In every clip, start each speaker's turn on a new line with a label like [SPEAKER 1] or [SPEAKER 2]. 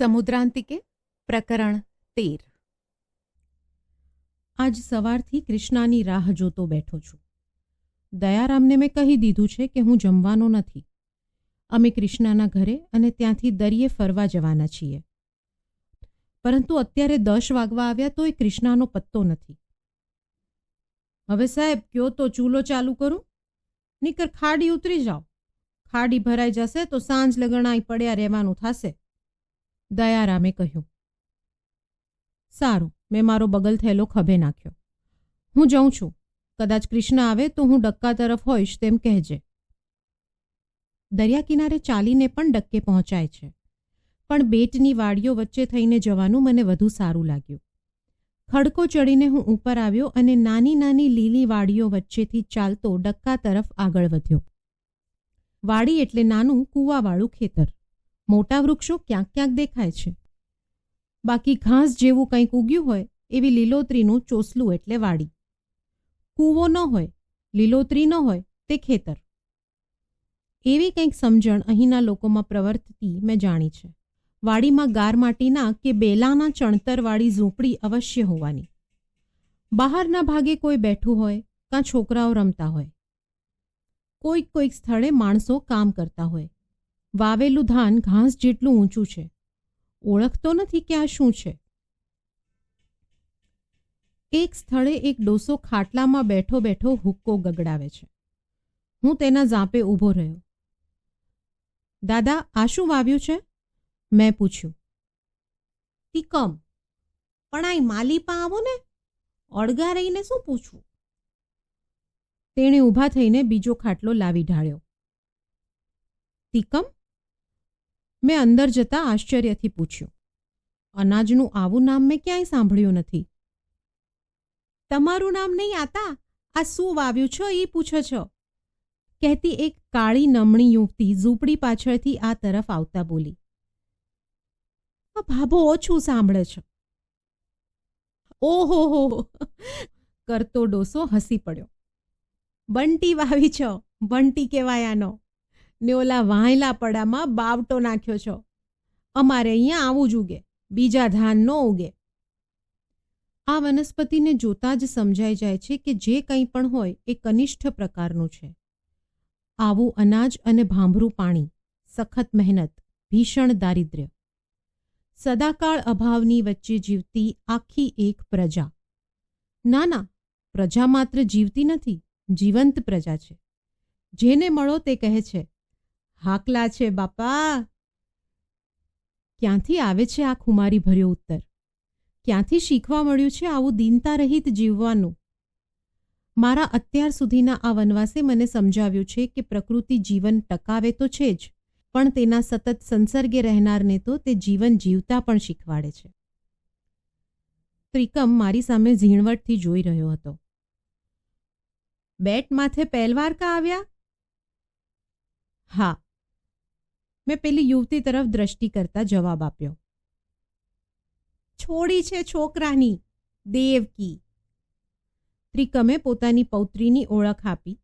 [SPEAKER 1] સમુદ્રાંતિકે પ્રકરણ તેર
[SPEAKER 2] આજ સવારથી કૃષ્ણાની રાહ જોતો બેઠો છું દયારામને મેં કહી દીધું છે કે હું જમવાનો નથી અમે કૃષ્ણાના ઘરે અને ત્યાંથી દરિયે ફરવા જવાના છીએ પરંતુ અત્યારે દસ વાગવા આવ્યા તો એ કૃષ્ણાનો પત્તો નથી હવે સાહેબ કયો તો ચૂલો ચાલુ કરું નીકર ખાડી ઉતરી જાઓ ખાડી ભરાઈ જશે તો સાંજ લગણાઈ પડ્યા રહેવાનું થશે દયારામે કહ્યું, સારું, મેં મારો બગલ થયેલો ખભે નાખ્યો. હું જઉં છું. કદાચ કૃષ્ણ આવે તો હું ડક્કા તરફ હોઈશ તેમ કહેજે. દરિયા કિનારે ચાલીને પણ ડક્કે પહોંચાય છે. પણ બેટની વાડીઓ વચ્ચે થઈને જવાનું મને વધુ સારું લાગ્યું. ખડકો ચડીને હું ઉપર આવ્યો અને નાની નાની લીલી વાડીઓ વચ્ચેથી ચાલતો ડક્કા તરફ આગળ વધ્યો. વાડી એટલે નાનું કૂવાવાળું ખેતર. મોટા વૃક્ષો ક્યાંક ક્યાંક દેખાય છે. બાકી ઘાસ જેવું કંઈક ઉગ્યું હોય એવી લીલોતરીનું ચોસલું એટલે વાડી. કૂવો ન હોય, લીલોતરી ન હોય તે ખેતર. એવી કંઈક સમજણ અહીંના લોકોમાં પ્રવર્તતી મેં જાણી છે. વાડીમાં ગાર માટીના કે બેલાના ચણતરવાળી ઝૂંપડી અવશ્ય હોવાની. બહારના ભાગે કોઈ બેઠું હોય, કાં છોકરાઓ રમતા હોય. કોઈક કોઈક સ્થળે માણસો કામ કરતા હોય. વાવેલું ધાન ઘાસ જેટલું ઊંચું છે. ઓળખતો નથી કે આ શું છે. એક સ્થળે એક ડોસો ખાટલામાં બેઠો બેઠો હુક્કો ગગડાવે છે. હું તેના ઝાંપે ઊભો રહ્યો. દાદા, આ શું વાવ્યું છે? મેં પૂછ્યું. તીકમ. પણ આ માલીપા આવો ને? અળગા રહીને શું પૂછવું? તેણે ઊભા થઈને બીજો ખાટલો લાવી ઢાળ્યો. તીકમ? મેં અંદર જતા આશ્ચર્યથી પૂછ્યું, અનાજનું આવું નામ મેં ક્યાંય સાંભળ્યું નથી? તમારું નામ નહીં આતા? આ શું વાવ્યું છો એ પૂછો છો. કહેતી એક કાળી નમણી યુવતી ઝૂંપડી પાછળથી આ તરફ આવતા બોલી ભાભો ઓછું સાંભળે છે. ઓહો, હો કરતો ડોસો હસી પડ્યો, બંટી વાવી છો, બંટી કહેવાયાનો ને ઓલા વાંયલા પડામાં બાવટો નાખ્યો છો. અમારે અહીંયા આવું જ ઉગે, બીજા ધાન ન ઉગે. આ વનસ્પતિને જોતા જ સમજાઈ જાય છે કે જે કંઈ પણ હોય એ કનિષ્ઠ પ્રકારનું છે. આવું અનાજ અને ભાંભરું પાણી, સખત મહેનત, ભીષણ દારિદ્ર્ય. સદાકાળ અભાવની વચ્ચે જીવતી આખી એક પ્રજા. ના ના, પ્રજા માત્ર જીવતી નથી, જીવંત પ્રજા છે. જેને મળો તે કહે છે હાકલા છે, બાપા. ક્યાંથી આવે છે આ ખુમારી ભર્યો ઉત્તર? ક્યાંથી શીખવા મળ્યું છે આવું દીનતા રહિત જીવવાનું? મારા અત્યાર સુધીના આ વનવાસે મને સમજાવ્યું છે કે પ્રકૃતિ જીવન ટકાવે તો છે જ, પણ તેના સતત સંસર્ગે રહેનારને તો તે જીવન જીવતા પણ શીખવાડે છે. ત્રિકમ મારી સામે ઝીણવટથી જોઈ રહ્યો હતો. બેટ માથે પહેલવાર કા આવ્યા? હા મેં પેલી યુવતી તરફ દ્રષ્ટિ કરતા જવાબ આપ્યો. છોડી છે છોકરાની દેવકી ત્રિકમે પોતાની પૌત્રીની ઓળખ આપી.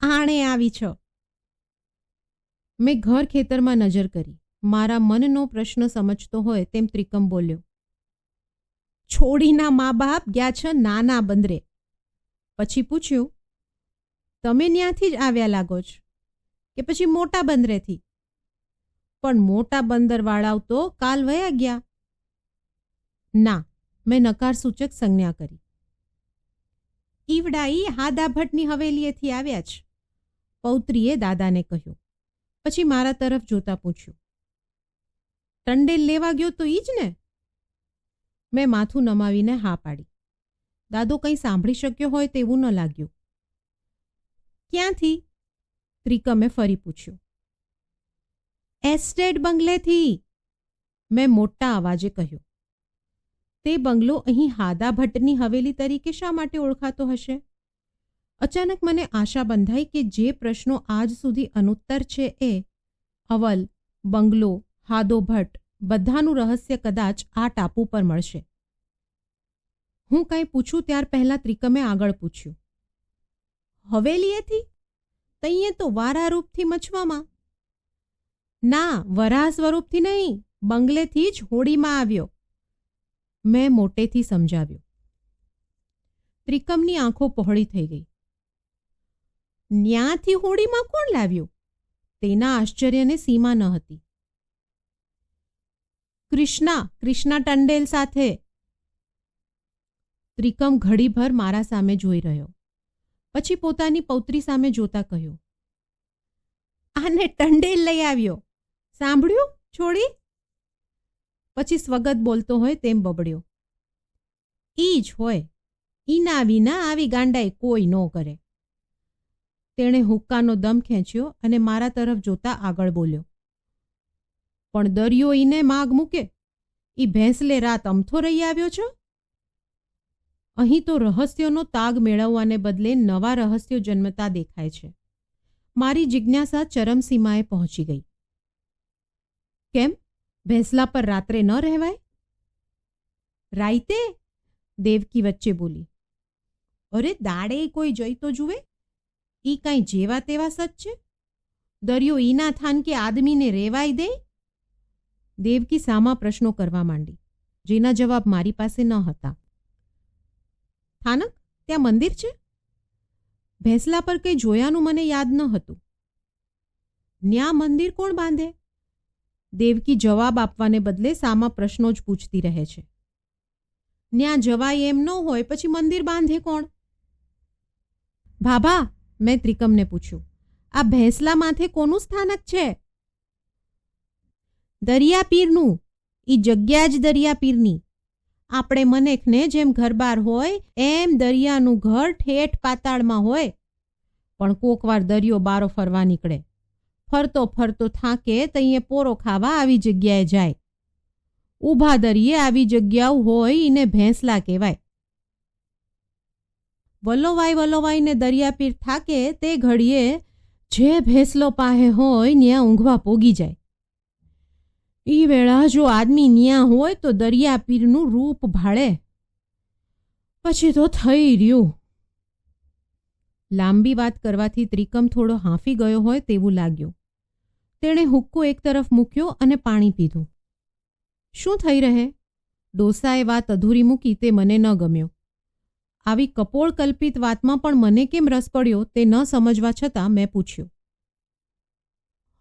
[SPEAKER 2] આણે આવી છો. મેં ઘર ખેતરમાં નજર કરી. મારા મનનો પ્રશ્ન સમજતો હોય તેમ ત્રિકમ બોલ્યો. છોડીના મા બાપ ગયા છે નાના બંદરે. પછી પૂછ્યું, તમે ત્યાંથી જ આવ્યા લાગો છો? કે પછી મોટા બંદરેથી? પણ મોટા બંદરવાળાઓ તો કાલ વયા ગયા. ના, મેં નકારસૂચક સંજ્ઞા કરી. ઈવડાઈ હાદા ભટ્ટની હવેલીએથી આવ્યા છે પૌત્રીએ દાદાને કહ્યું. પછી મારા તરફ જોતા પૂછ્યું. ટંડેલ લેવા ગયો તો ઈ જ ને? મેં માથું નમાવીને હા પાડી. દાદો કંઈ સાંભળી શક્યો હોય તેવું ન લાગ્યું. ક્યાંથી? ત્રિકમે ફરી પૂછ્યું. એસ્ટેટ બંગલેથી, મેં મોટા અવાજે કહ્યું. તે બંગલો અહીં હાદા ભટ્ટની હવેલી તરીકે શા માટે ઓળખાતો હશે? અચાનક મને આશા બંધાઈ કે જે પ્રશ્નો આજ સુધી અનુત્તર છે એ, અવલ, બંગલો, હાદો ભટ્ટ, બધાનું રહસ્ય કદાચ આ ટાપુ પર મળશે. હું કંઈ પૂછું ત્યાર પહેલાં ત્રિકમે આગળ પૂછ્યું. હવેલીએથી તઈએ તો વારા રૂપથી મચવામાં. ના વરાહ સ્વરૂપથી નહીં, બંગલેથી જ હોડીમાં આવ્યો. મેં મોટેથી સમજાવ્યું. ત્રિકમની આંખો પહોળી થઈ ગઈ. ન્યાથી હોડીમાં કોણ લાવ્યું? તેના આશ્ચર્યને સીમા ન હતી. કૃષ્ણા કૃષ્ણા ટંડેલ સાથે. ત્રિકમ ઘડીભર મારા સામે જોઈ રહ્યો. પછી પોતાની પૌત્રી સામે જોતા કહ્યું, આને ટંડેલ લઈ આવ્યો. સાંભળ્યું? છોડી. પછી સ્વગત બોલતો હોય તેમ બબડ્યો, ઈ જ હોય. ઈના વિના આવી ગાંડાઈ કોઈ ન કરે. તેણે હુક્કાનો દમ ખેંચ્યો અને મારા તરફ જોતા આગળ બોલ્યો, પણ દરિયો ઈને માગ મૂકે. ઈ ભેંસલે રાત અમથો રહી આવ્યો છો? અહીં તો રહસ્યોનો તાગ મેળવવાને બદલે નવા રહસ્યો જન્મતા દેખાય છે. મારી જિજ્ઞાસા ચરમસીમાએ પહોંચી ગઈ. કેમ? ભેંસલા પર રાત્રે ન રહેવાય? રાઈતે? દેવકી વચ્ચે બોલી. અરે દાડે કોઈ જઈ તો જુએ? ઈ કાંઈ જેવા તેવા સચ છે? દરિયો ઈના થાન કે આદમીને રેવાય દે? દેવકી સામા પ્રશ્નો કરવા માંડી. જેના જવાબ મારી પાસે ન હતા. થાનક ત્યાં મંદિર છે? ભેંસલા પર કંઈ જોયાનું મને યાદ ન હતું. ન્યા મંદિર કોણ બાંધે? દેવકી જવાબ આપવાને બદલે સામા પ્રશ્નો જ પૂછતી રહે છે. ન્યા જવાય એમ ન હોય પછી મંદિર બાંધે કોણ? ભાભા, મેં ત્રિકમને પૂછ્યું. આ ભેંસલા માથે કોનું સ્થાનક છે? દરિયાપીરનું. ઈ જગ્યા જ દરિયાપીરની. આપણે મનેકને જેમ ઘરબાર હોય, એમ દરિયાનું ઘર ઠેઠ પાતાળમાં હોય. પણ કોકવાર દરિયો બારો ફરવા નીકળે. ફરતો ફરતો થાકે, તઈએ પોરો ખાવા આવી જગ્યાએ જાય. ઊભા દરિયે આવી જગ્યાઓ હોય એને ભેંસલા કહેવાય. વલોવાઈ વલોવાઈને દરિયાપીર થાકે, તે ઘડીએ જે ભેંસલો પાહે હોય ત્યાં ઊંઘવા પોગી જાય. ઈ વેળા જો આદમી ન્યા હોય તો દરિયાપીરનું રૂપ ભાળે. પછી તો થઈ રહ્યું. લાંબી વાત કરવાથી ત્રિકમ થોડો હાંફી ગયો હોય તેવું લાગ્યું. તેણે હુક્કો એક તરફ મૂક્યો અને પાણી પીધું. શું થઈ રહે? ડોસાએ વાત અધૂરી મૂકી તે મને ન ગમ્યો. આવી કપોળ કલ્પિત વાતમાં પણ મને કેમ રસ પડ્યો તે ન સમજવા છતાં મેં પૂછ્યું.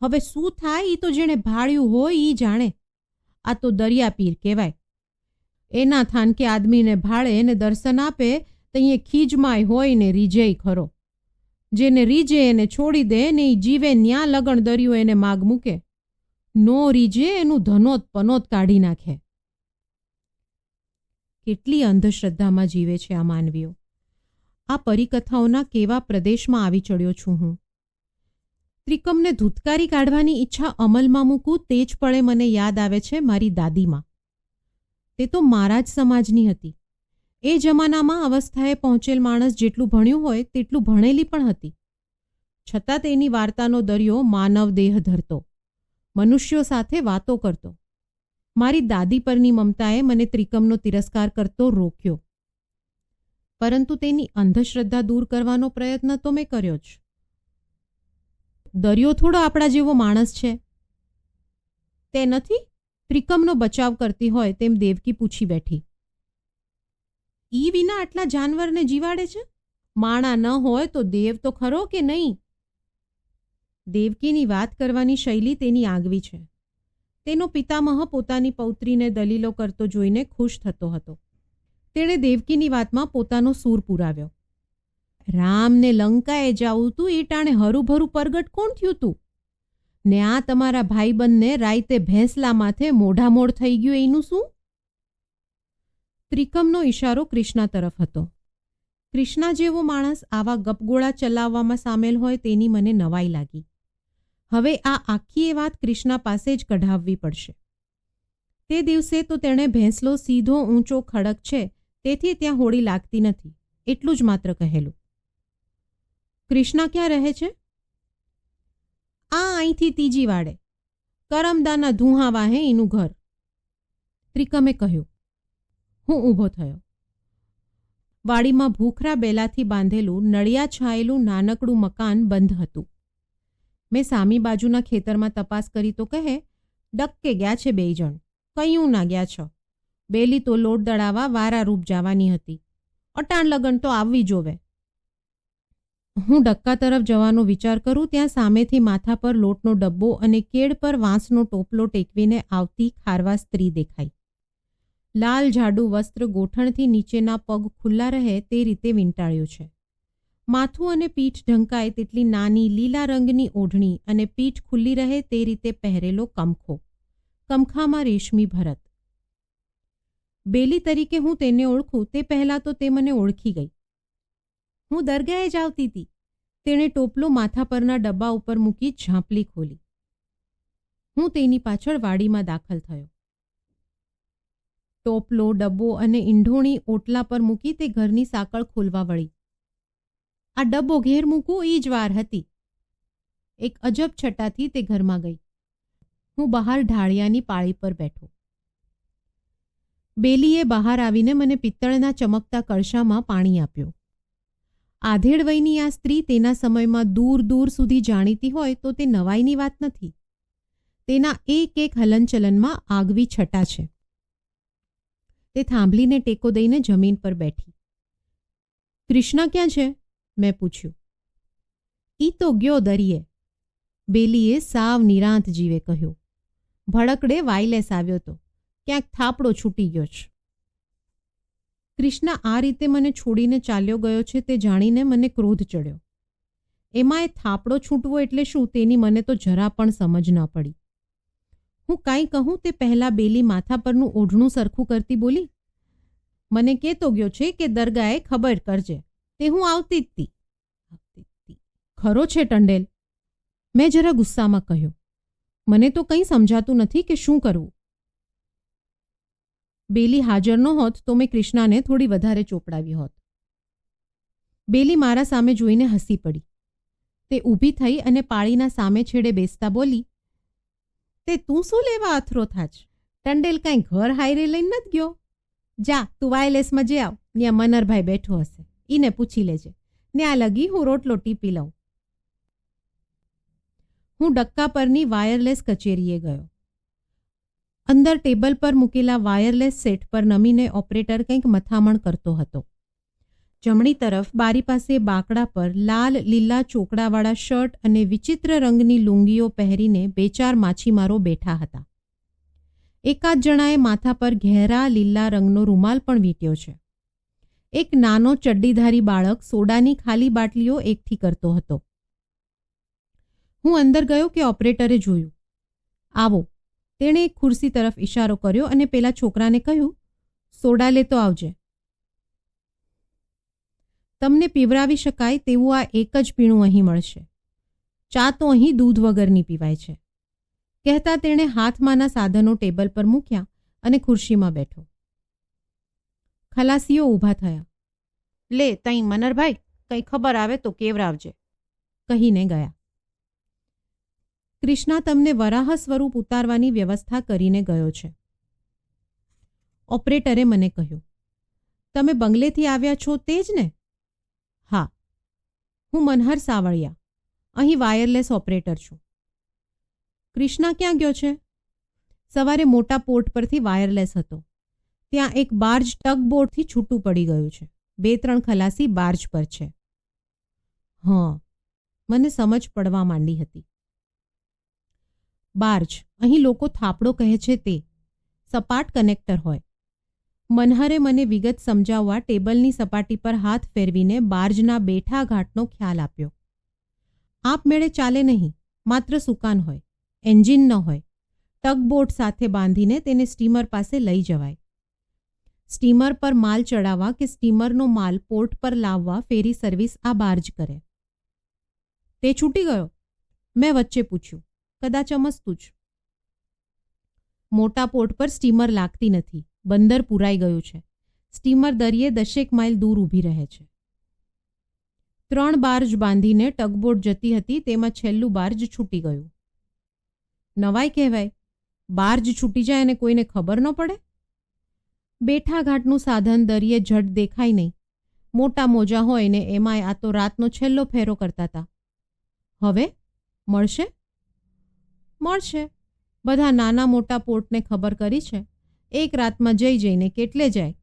[SPEAKER 2] હવે શું થાય એ તો જેણે ભાળ્યું હોય એ જાણે. આ તો દરિયાપીર કહેવાય. એના થાન કે આદમીને ભાળે, એને દર્શન આપે તઈએ ખીજમાય હોય ને રીજેય ખરો. જેને રીજે એને છોડી દે, ને એ જીવે ન્યા લગણ દરિયો એને માગ મૂકે. નો રીજે એનું ધનોત પનોત કાઢી નાખે. કેટલી અંધશ્રદ્ધામાં જીવે છે આ માનવીઓ. આ પરિકથાઓના કેવા પ્રદેશમાં આવી ચડ્યો છું હું. ત્રિકમને ધૂતકારી કાઢવાની ઈચ્છા અમલમાં મૂકું તે જ પળે મને યાદ આવે છે મારી દાદીમાં. તે તો મારા જ સમાજની હતી. એ જમાનામાં અવસ્થાએ પહોંચેલ માણસ જેટલું ભણ્યું હોય તેટલું ભણેલી પણ હતી. છતાં તેની વાર્તાનો દરિયો માનવ દેહ ધરતો. મનુષ્યો સાથે વાતો કરતો. મારી દાદી પરની મમતાએ મને ત્રિકમનો તિરસ્કાર કરતો રોક્યો. પરંતુ તેની અંધશ્રદ્ધા દૂર કરવાનો પ્રયત્ન તો મેં કર્યો જ. દરિયો થોડો આપણા જેવો માણસ છે. તે નથી, ત્રિકમનો બચાવ કરતી હોય તેમ દેવકી પૂછી બેઠી. ઈ વિના આટલા જાનવરને જીવાડે છે? માણા ન હોય તો દેવ તો ખરો કે નહીં? દેવકીની વાત કરવાની શૈલી તેની આગવી છે. તેનો પિતામહ પોતાની પૌત્રીને દલીલો કરતો જોઈને ખુશ થતો હતો. તેણે દેવકીની વાતમાં પોતાનો સૂર પુરાવ્યો. રામને લંકાએ જાવું તું એ ટાણે હરુભરું પરગટ કોણ થયું તું? ને આ તમારા ભાઈબંધને રાઈતે ભેંસલા માથે મોઢામોઢ થઈ ગયું, એનું શું? ત્રિકમનો ઈશારો કૃષ્ણા તરફ હતો. કૃષ્ણા જેવો માણસ આવા ગપગોળા ચલાવવામાં સામેલ હોય તેની મને નવાઈ લાગી. હવે આ આખી એ વાત કૃષ્ણા પાસે જ કઢાવવી પડશે. તે દિવસે તો તેણે ભેંસલો સીધો ઊંચો ખડક છે, તેથી ત્યાં હોડી લાગતી નથી, એટલું જ માત્ર કહેલું. કૃષ્ણા ક્યાં રહે છે? આ અહીંથી ત્રીજી વાડે. કરમદાના ધુહા વાહે એનું ઘર. ત્રિકમે કહ્યું, હું ઊભો થયો. વાડીમાં ભૂખરા બેલાથી બાંધેલું નળિયા છાયેલું નાનકડું મકાન બંધ હતું. મેં સામી બાજુના ખેતરમાં તપાસ કરી તો કહે ડક્કે ગયા છે બેય જણ. કયું ના ગયા છો? બેલી તો લોટ દળાવા વારા રૂપ જવાની હતી. અટાણ લગન તો આવવી જોવે. હું ડક્કા તરફ જવાનો વિચાર કરું, ત્યાં સામેથી માથા પર લોટનો ડબ્બો અને કેડ પર વાંસનો ટોપલો ટેકવીને આવતી ખારવા સ્ત્રી દેખાઈ. લાલ જાડુ વસ્ત્ર ગોઠણથી નીચેના પગ ખુલ્લા રહે તે રીતે વીંટાળ્યો છે. માથું અને પીઠ ઢંકાય તેટલી નાની લીલા રંગની ઓઢણી અને પીઠ ખુલ્લી રહે તે રીતે પહેરેલો કમખો. કમખામાં રેશમી ભરત. બેલી તરીકે હું તેને ઓળખું, તે પહેલાં તો તે મને ઓળખી ગઈ. હું દરગાહે જ આવતી હતી તેણે ટોપલો માથા પરના ડબ્બા ઉપર મૂકી ઝાંપલી ખોલી. હું તેની પાછળ વાડીમાં દાખલ થયો. ટોપલો, ડબ્બો અને ઈંઢોણી ઓટલા પર મૂકી તે ઘરની સાંકળ ખોલવા વળી. આ ડબ્બો ઘેર મૂકવું એ જ વાર હતી. એક અજબ છટાથી તે ઘરમાં ગઈ. હું બહાર ઢાળિયાની પાળી પર બેઠો. બેલીએ બહાર આવીને મને પિત્તળના ચમકતા કળશામાં પાણી આપ્યું. આધેડ વયની આ સ્ત્રી તેના સમયમાં દૂર દૂર સુધી જાણીતી હોય તો તે નવાઈની વાત નથી. તેના એક એક હલનચલનમાં આગવી છટા છે. તે થાંભલીને ટેકો દઈને જમીન પર બેઠી. કૃષ્ણ ક્યાં છે? મેં પૂછ્યું. ઈ તો ગયો દરિયે. બેલીએ સાવ નિરાંત જીવે કહ્યું. ભડકડે વાયલેસ આવ્યો તો. ક્યાંક થાપડો છૂટી ગયો છે. કૃષ્ણ આ રીતે મને છોડીને ચાલ્યો ગયો છે તે જાણીને મને ક્રોધ ચડ્યો. એમાં એ થાપડો છૂટવો એટલે શું તેની મને તો જરા પણ સમજ ન પડી. હું કાંઈ કહું તે પહેલાં બેલી માથા પરનું ઓઢણું સરખું કરતી બોલી, મને કહેતો ગયો છે કે દરગાહે ખબર કરજે, તે હું આવતી જ તી. ખરો છે ટંડેલ. મેં જરા ગુસ્સામાં કહ્યું, મને તો કંઈ સમજાતું નથી કે શું કરવું. બેલી હાજર ન હોત તો મેં કૃષ્ણાને થોડી વધારે ચોપડાવી હોત. બેલી મારા સામે જોઈને હસી પડી. તે ઊભી થઈ અને પાળીના સામે છેડે બેસતા બોલી, તે તું શું લેવા અથરો થાચ? ટંડેલ કાંઈ ઘર હાયરે લઈને નથી ગયો? જા, તું વાયલેસમાં જે આવ ત્યાં મનરભાઈ બેઠો હશે. ઈને પૂછી લેજે. ને આ લગી હું રોટલો ટીપી લઉં. હું ડક્કા પરની વાયરલેસ કચેરીએ ગયો. અંદર ટેબલ પર મૂકેલા વાયરલેસ સેટ પર નમીને ઓપરેટર કંઈક મથામણ કરતો હતો. જમણી તરફ બારી પાસે બાકડા પર લાલ, લીલા ચોકડાવાળા શર્ટ અને વિચિત્ર રંગની લુંગીઓ પહેરીને બે ચાર માછીમારો બેઠા હતા. એકાદ જણાએ માથા પર ઘેરા, લીલા રંગનો રૂમાલ પણ વીંટ્યો છે. એક નાનો ચડ્ડીધારી બાળક સોડાની ખાલી બાટલીઓ એકઠી કરતો હતો. હું અંદર ગયો કે ઓપરેટરે જોયું? આવો તેણે એક ખુરશી તરફ ઇશારો કર્યો અને પેલા છોકરાને કહ્યું, સોડા લેતો આવજે. તમને પીવરાવી શકાય તેવું આ એક જ પીણું અહીં મળશે. ચા તો અહીં દૂધ વગરની પીવાય છે. કહેતા તેણે હાથમાંના સાધનો ટેબલ પર મૂક્યા અને ખુરશીમાં બેઠો. ખલાસીઓ ઊભા થયા. લે તઈ મનરભાઈ, કંઈ ખબર આવે તો કેવરાવજે. કહીને ગયા. કૃષ્ણા તમને વરાહ સ્વરૂપ ઉતારવાની વ્યવસ્થા કરીને ગયો છે. ઓપરેટરે મને કહ્યું, તમે બંગલેથી આવ્યા છો તે જ ને? હા. હું મનહર સાવળિયા, અહીં વાયરલેસ ઓપરેટર છું. કૃષ્ણા ક્યાં ગયો છે? સવારે મોટા પોર્ટ પરથી વાયરલેસ હતો. ત્યાં એક બાર્જ ટગ બોર્ડથી છૂટું પડી ગયું છે. બે ત્રણ ખલાસી બાર્જ પર છે. હં. મને સમજ પડવા માંડી હતી. બાર્જ અહીં લોકો થાપડો કહે છે તે. સપાટ કનેક્ટર હોય. મનહરે મને વિગત સમજાવવા ટેબલની સપાટી પર હાથ ફેરવીને બાર્જના બેઠા ઘાટનો ખ્યાલ આપ્યો. આપમેળે ચાલે નહીં, માત્ર સુકાન હોય, એન્જિન ન હોય, ટગબોટ સાથે બાંધીને તેને સ્ટીમર પાસે લઈ જવાય. સ્ટીમર પર માલ ચડાવવા કે સ્ટીમરનો માલ પોર્ટ પર લાવવા ફેરી સર્વિસ આ બાર્જ કરે. તે છૂટી ગયો? મેં વચ્ચે પૂછ્યું. કદાચ અમસ્તું જ. મોટા પોર્ટ પર સ્ટીમર લાગતી નથી. બંદર પૂરાઈ ગયું છે. સ્ટીમર દરિયે દશેક માઇલ દૂર ઊભી રહે છે. ત્રણ બાર્જ બાંધીને ટગબોટ જતી હતી, તેમાં છેલ્લું બાર્જ છૂટી ગયું. નવાઈ કહેવાય. બાર્જ છૂટી જાય અને કોઈને ખબર ન પડે? બેઠા ઘાટનું સાધન દરિયે જડ દેખાય નહીં. મોટા મોજા હોય ને એમાંય આ તો રાતનો છેલ્લો ફેરો કરતા હતા હવે? મળશે? મળશે. બધા નાના મોટા પોર્ટને ખબર કરી છે. એક રાતમાં જઈ જઈને કેટલે જાય?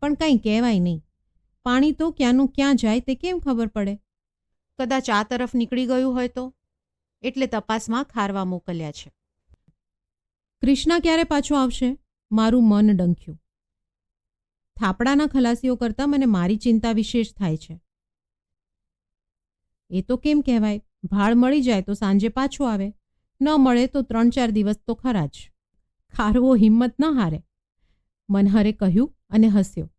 [SPEAKER 2] પણ કંઈ કહેવાય નહીં. પાણી તો ક્યાંનું ક્યાં જાય તે કેમ ખબર પડે?
[SPEAKER 1] કદાચ આ તરફ નીકળી ગયું હોય તો? એટલે તપાસમાં ખારવા મોકલ્યા છે.
[SPEAKER 2] કૃષ્ણા ક્યારે પાછો આવશે? મારું મન ડંખ્યું. થાપડાના ખલાસીઓ કરતાં મને મારી ચિંતા વિશેષ થાય છે. એ તો કેમ કહેવાય? ભાળ મળી જાય તો સાંજે પાછો આવે. ન મળે તો ત્રણ ચાર દિવસ તો ખરા જ. ખારવો હિંમત ન હારે. મનહરે કહ્યું અને હસ્યો.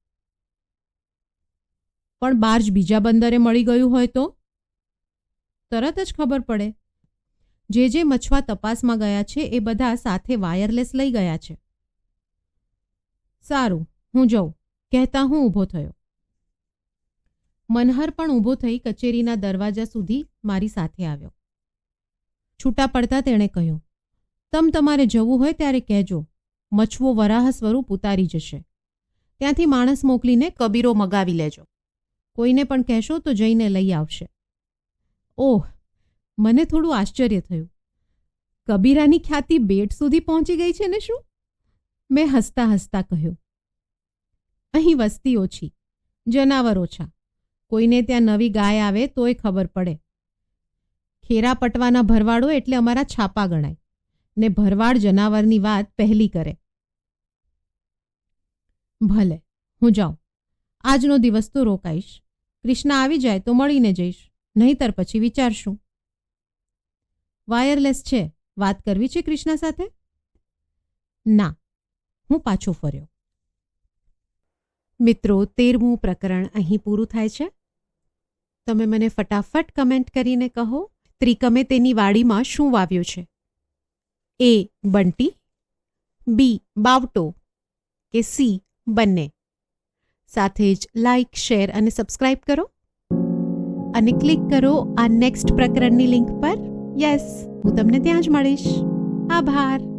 [SPEAKER 2] પણ બાર્જ બીજા બંદરે મળી ગયું હોય તો? તરત જ ખબર પડે. જે જે મછવા તપાસમાં ગયા છે એ બધા સાથે વાયરલેસ લઈ ગયા છે. સારું, હું જઉં. કહેતા હું ઊભો થયો. મનહર પણ ઊભો થઈ કચેરીના દરવાજા સુધી મારી સાથે આવ્યો. છૂટા પડતા તેણે કહ્યું, તમ તમારે જવું હોય ત્યારે કહેજો મછવો વરાહ સ્વરૂપ ઉતારી જશે. ત્યાંથી માણસ મોકલીને
[SPEAKER 1] કબીરો મગાવી લેજો.
[SPEAKER 2] કોઈને પણ કહેશો તો જઈને લઈ આવશે. ઓહ, મને થોડું આશ્ચર્ય થયું. કબીરાની ખ્યાતિ બેટ સુધી પહોંચી ગઈ છે ને શું? મેં હસતા હસતા કહ્યું, અહીં વસ્તી ઓછી, જનાવર ઓછા. કોઈને ત્યાં નવી ગાય આવે તોય ખબર પડે. ખેરા પટવાના ભરવાડો એટલે અમારા છાપા ગણાય. ને ભરવાડ જનાવરની વાત પહેલી કરે. ભલે, હું જાઉં. આજનો દિવસ તો રોકાઈશ. કૃષ્ણ આવી જાય તો મળીને જઈશ. નહીતર પછી વિચારશું. વાયરલેસ છે. વાત કરવી છે કૃષ્ણ સાથે? ના, હું પાછો ફર્યો.
[SPEAKER 1] મિત્રો, તેરમું પ્રકરણ અહીં પૂરું થાય છે. તમે મને ફટાફટ કમેન્ટ કરીને કહો. ત્રિકમે તેની વાડીમાં શું વાવ્યું છે? એ બંટી બી બાવટો કે સી બંને? સાથે જ લાઈક શેર અને સબસ્ક્રાઇબ કરો. અને ક્લિક કરો આ નેક્સ્ટ પ્રકરણની લિંક પર. યસ હું તમને ત્યાં જ મળીશ. આભાર.